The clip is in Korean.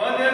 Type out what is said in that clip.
Monday.